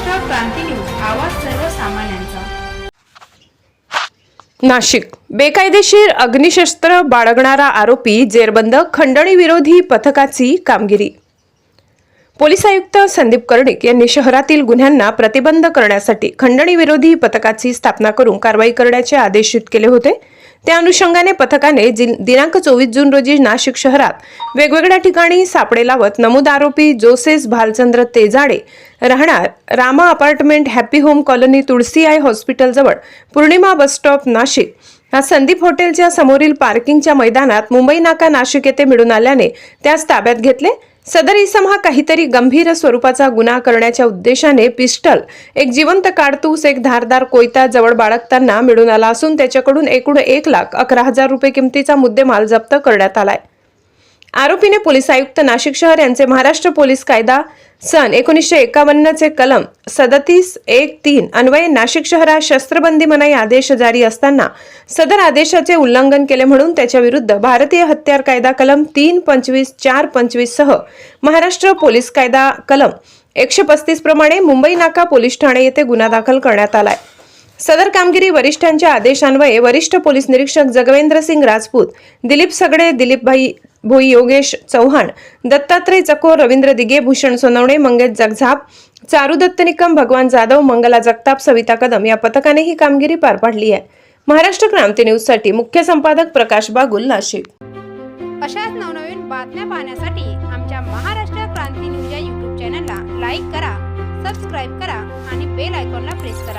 क्रांती news आवाज सर्वसामान्यांचा. नाशिक. बेकायदेशीर अग्निशस्त्र बाळगणारा आरोपी जेरबंद खंडणी विरोधी पथकाची कामगिरी. पोलीस आयुक्त संदीप कर्णिक यांनी शहरातील गुन्ह्यांना प्रतिबंध करण्यासाठी खंडणी विरोधी पथकाची स्थापना करून कारवाई करण्याचे आदेशित केले होते. त्या अनुषंगाने पथकाने दिनांक चोवीस जून रोजी नाशिक शहरात वेगवेगळ्या ठिकाणी सापडे लावत नमूद आरोपी जोसेस भालचंद्र तेजाडे राहणार Rama apartment happy home colony Tulsi eye हॉस्पिटलजवळ Purnima bus stop Nashik. हा संदीप हॉटेलच्या समोरील पार्किंगच्या मैदानात मुंबई नाका नाशिक येथे मिळून आल्याने त्यास ताब्यात घेतले सदर इसम हा काहीतरी गंभीर स्वरूपाचा गुन्हा करण्याच्या उद्देशाने पिस्टल एक जिवंत काडतूस एक धारदार कोयता जवळ बाळगताना मिळून आला असून त्याच्याकडून एकूण एक लाख अकरा हजार रुपये किमतीचा मुद्देमाल जप्त करण्यात आलाय. आरोपीने पोलीस आयुक्त नाशिक शहर यांचे महाराष्ट्र पोलीस कायदा सन एकोणीसशे एकावन्नचे कलम सदतीस एक तीन अन्वये नाशिक शहरात शस्त्रबंदी मनाई आदेश जारी असताना सदर आदेशाचे उल्लंघन केले म्हणून त्याच्याविरुद्ध भारतीय हत्यार कायदा कलम तीन पंचवीस चार पंचवीस सह महाराष्ट्र पोलीस कायदा कलम एकशे पस्तीस प्रमाणे मुंबई नाका पोलीस ठाणे येथे गुन्हा दाखल करण्यात आलाय. सदर कामगिरी वरिष्ठांच्या आदेशान्वये वरिष्ठ पोलीस निरीक्षक जगवेंद्र सिंग राजपूत दिलीप सगडे दिलीपभाई भोई योगेश चव्हाण दत्तात्रय चकोर रवींद्र दिगे भूषण सोनवणे मंगेश जगझाप चारू दत्त निकम भगवान जाधव मंगला जगताप सविता कदम या पथकाने ही कामगिरी पार पाडली आहे. महाराष्ट्र क्रांती न्यूजसाठी मुख्य संपादक प्रकाश बागुल नाशिक. अशाच नवनवीन बातम्या पाहण्यासाठी आमच्या महाराष्ट्र क्रांती न्यूज या यूट्यूब चॅनलला लाईक करा सबस्क्राईब करा आणि बेल आयकॉनला प्रेस करा.